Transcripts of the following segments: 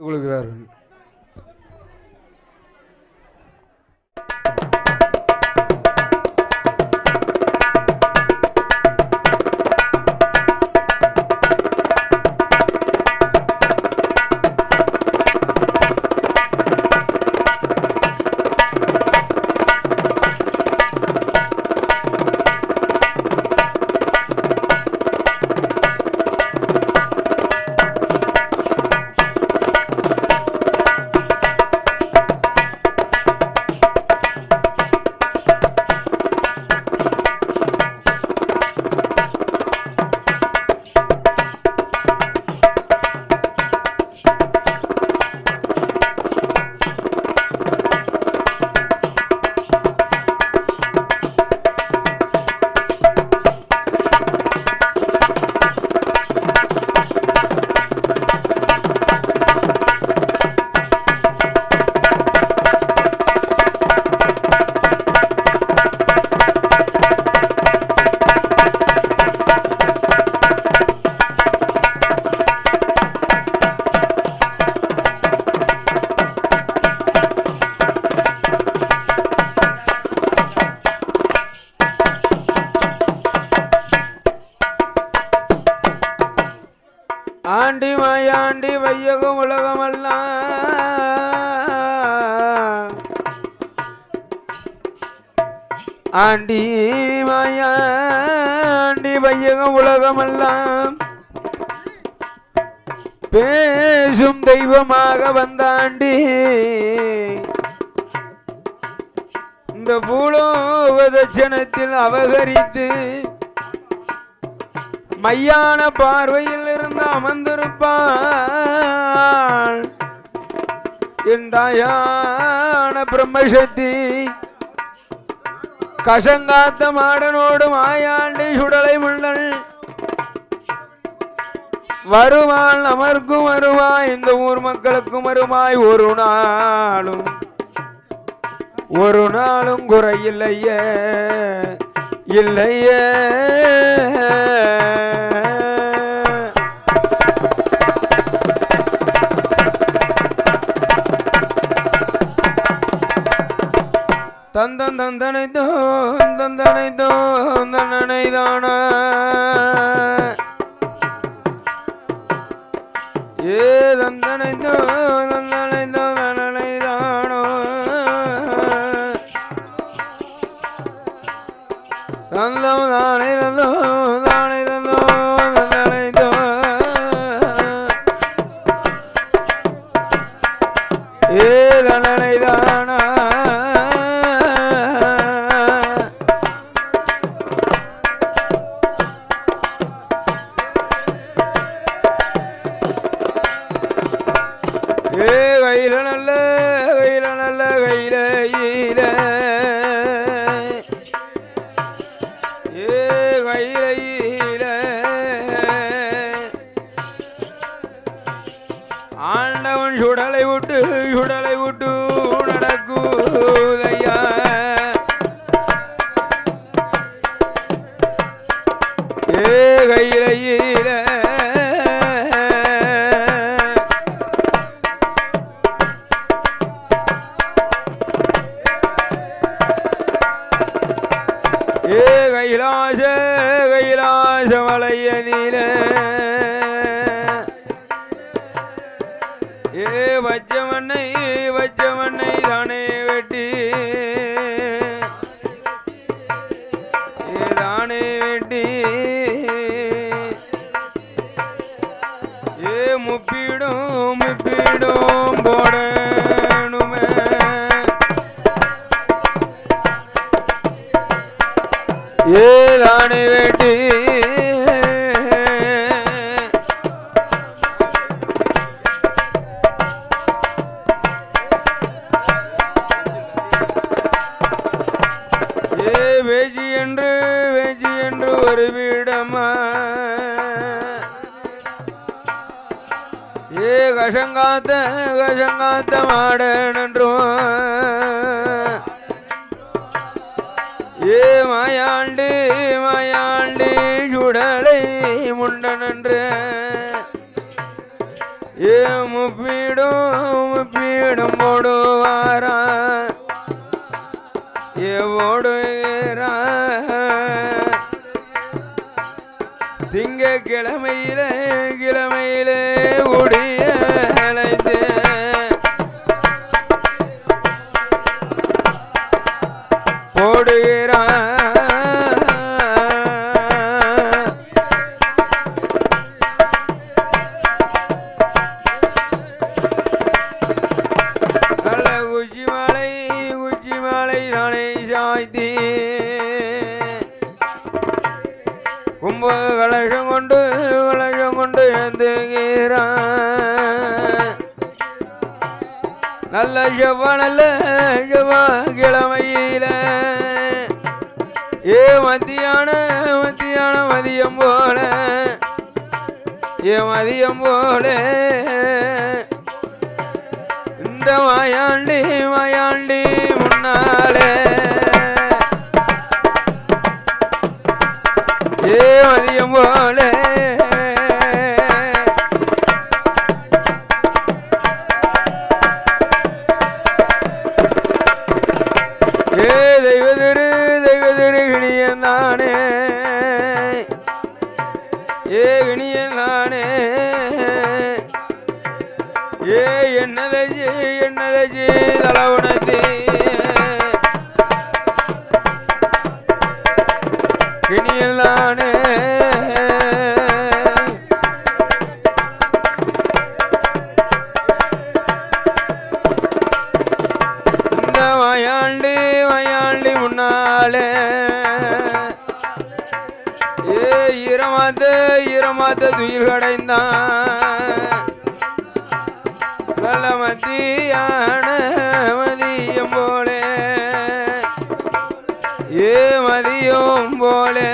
கொள்கிறார்கள் ஆண்டி மாயாண்டி வையகம் உலகமெல்லாம். பேசும் தெய்வமாக வந்தாண்டி. இந்த பூலோக தட்சணத்தில் அபகரித்து மையான பார்வையில் இருந்து அமர்ந்திருப்பாள். என் தாயான பிரம்மசக்தி கசங்காத்த மாடனோடு மாயாண்டி சுடலை முள்ளல். வருவாள் நமர்க்கும் வருவாய் இந்த ஊர் மக்களுக்கும் வருவாய் ஒரு நாளும். ஒரு நாளும் குறையில்லையே இல்லையே. தந்தனை தோன் தந்தனை தோன் தன்னனை தான ஏ தந்தனை தோன் கஷங்காத்த கஷங்காத்த கசங்காத்த மாடனன்றும். ஏ மாயாண்டு மாயாண்டு சுடலை முண்டனன்று. ஏ முப்பீடும் முப்பீடும் போடுவாரா ஏ ஓடுகிறா திங்க கிழமையிலே கிழமையிலே ஓடி நல்ல செவ்வா செவ்வா கிழமையில ஏ மத்தியான மத்தியான மதியம் போல. ஏ மதியம் போல. இந்த மாயாண்டி மாயாண்டி ஏ என்னதஜி என்னதஜி தலவுணத்தி கிணியன் தானே இந்த மாயாண்டி மாயாண்டி முன்னாலே. ஏ ஈரமாத்த ஈரமாத்த துயில் கடைந்தான். நல்ல மத்தியான மதியம் போலே. ஏ மதியம் போலே.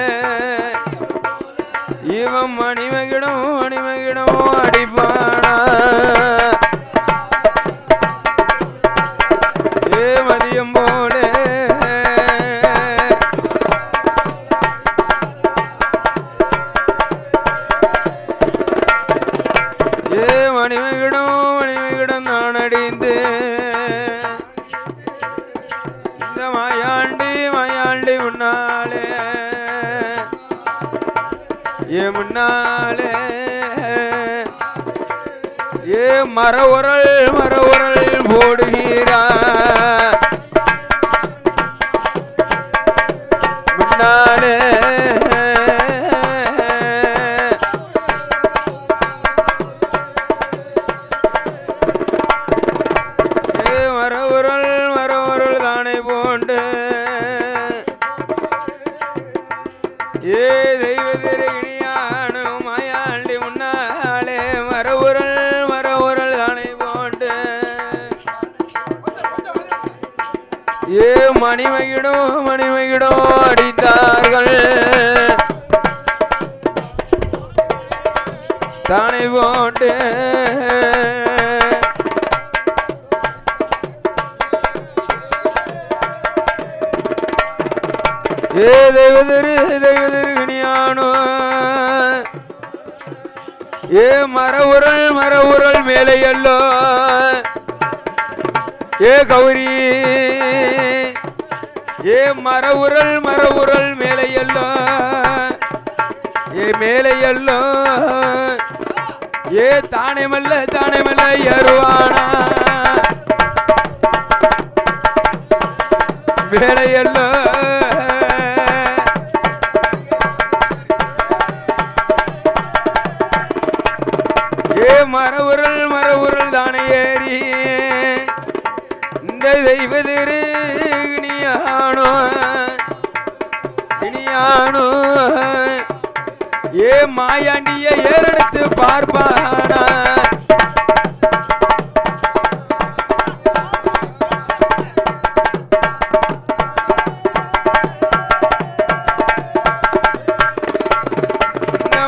இவன் மணிமகிடம் மணிமகிடம் அடிப்பானா. ஏ மதியம் போலே. ஏ மணிமகிடம் முன்னாலே. ஏ மர உரல் மர உரல் போடுகிறா ஏ மணிமகிடோ அடித்தார்கள். தானே போட்டு. ஏ தெய்வதிரு தெய்வதிருகணியானோ ஏ மரவுரல் மரவுரல் மர மேலே எல்லோ ஏ கௌரி. ஏ மரவுரல் மரவுரல் மேலையெல்லாம் ஏ மேலையெல்லாம் ஏ தானேமல்ல தானேமல்ல அருவானா மேலையெல்லாம் இனியானோ ஏ மாயாண்டிய ஏறெடுத்து பார்ப்பானா?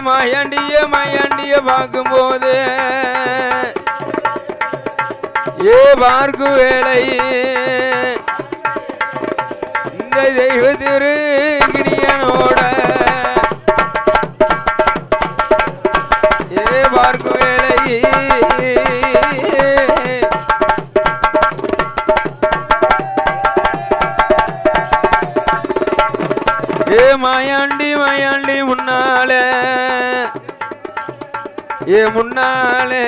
மாயாண்டிய மாயாண்டிய பார்க்கும்போது ஏ பார்க்கும் வேலை தெய்வ திரு கிணியனோட. ஏ பார்க்கும் வேலை. ஏ மாயாண்டி மாயாண்டி முன்னாலே. ஏ முன்னாலே.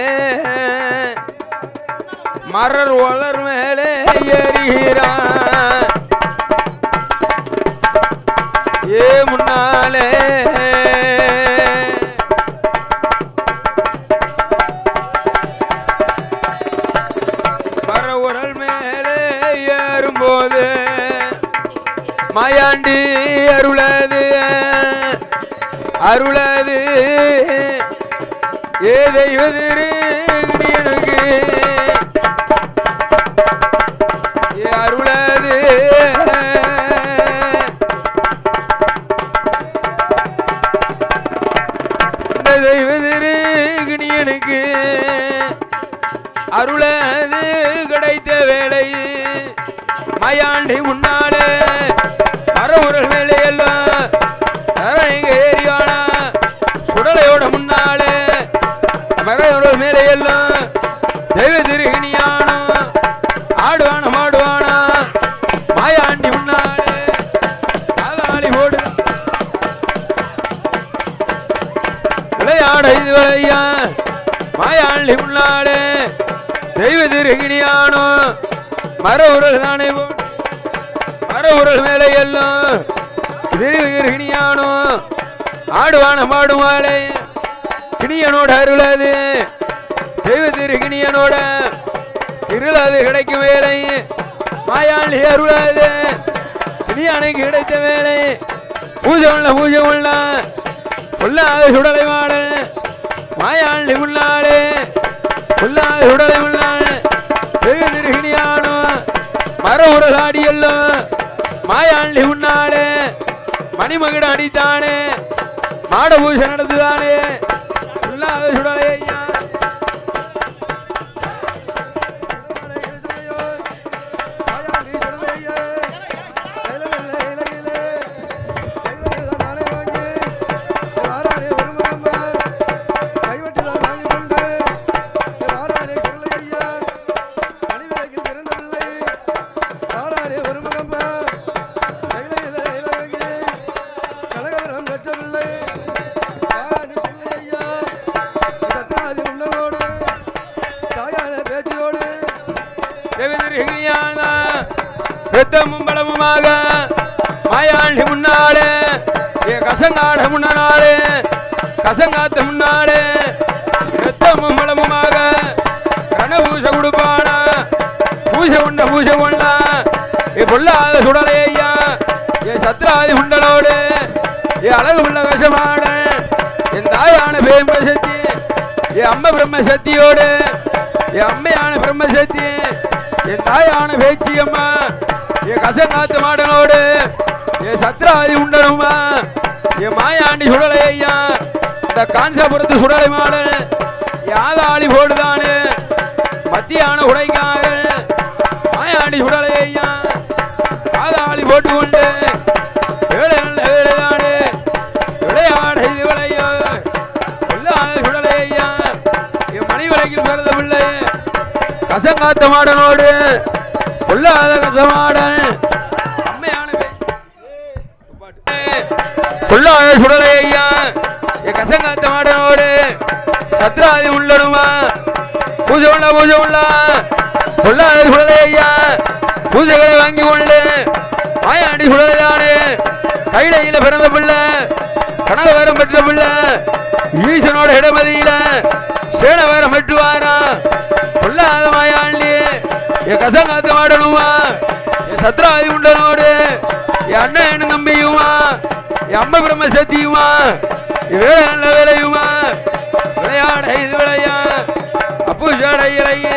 மரர் வளர் மேலே ஏறுகிறான் தெய்வதிரு மர உரல் தானே மர உரல் மேலே எல்லாம் கிணியானோ ஆடுவான மாடுவாளே கிணியனோட அருளாது. தெய்வ திருகிணியனோட இருளாது கிடைக்கும் வேலை மாயாண்டி அருளாது. கிணியானைக்கு கிடைத்த வேலை பூஜை உள்ள பூஜை உள்ள பொல்லாத சுடலை வாழ மாயாண்டி முன்னாலே பொல்லாத சுடலை முன்னாலே தெய்வ நிருகிணியானோ மர உரலாடி எல்லாம் மாயாண்டி முன்னாலே மணிமகுட அடித்தானே. மாட பூஜை நடந்துதானே சுடலையே. வருகிறியான பெத்தமும் பலமுமாக மாயாண்டி முன்னாலே ஏ கசங்காட முன்னாலே கசங்காத்த முன்னாலே பெத்த பலமுமாக கண பூசை கொடுப்பானா? பூசை உண்ட பூசை கொண்டா ஏ பொல்லாத சுடலே ஐயா ஏ சத்ராதி முண்டலோடு ஏ அழகு உள்ள கஷமான என் தாயான பேம்ப சக்தி ஏ அம்ம பிரம்ம சக்தியோடு என் அம்மையான பிரம்ம சக்தி தாயான பேச்சி அம்மா என் கசங்காத்து மாடனோடு என் சத்ராதி உண்டனுமா. என் மாயாண்டி சுடலை ஐயா. இந்த காஞ்சாபுரத்து சுடலை மாடன் யாதாளி போடுதானு. மத்தியான உடைக்காரன் மாயாண்டி சுடலை ஐயா. யாதாளி போட்டு கொண்டு வேலை நல்ல வேலைதானு விளையாட இது விளையோ கொல்லாத சுடலை ஐயா. என் மணி விலைக்கில் பிறந்த அசங்காத்த மாடனோடு பொல்லாத கசமாடன். பொல்லாத சுடலை ஐயா என் கசங்காத்த மாடனோடு சத்ராதி உள்ளடுமா பூஜை உள்ள பூஜை உள்ள பொல்லாத சுடலை ஐயா பூஜைகளை வாங்கி கொண்டு மாயாண்டி சுடலையானே கையில பிறந்த பிள்ளை கனவு வரம் பெற்ற பிள்ளை ஈசனோட இடமதியில சத்ராதி உண்டனோடு என் அண்ணன் என்ன நம்பியுமா என் அம்மா பிரம்ம சத்தியுமா வேலை நல்ல வேலையுமா? விளையாட இது விளையா? அப்பூசாட இலையே.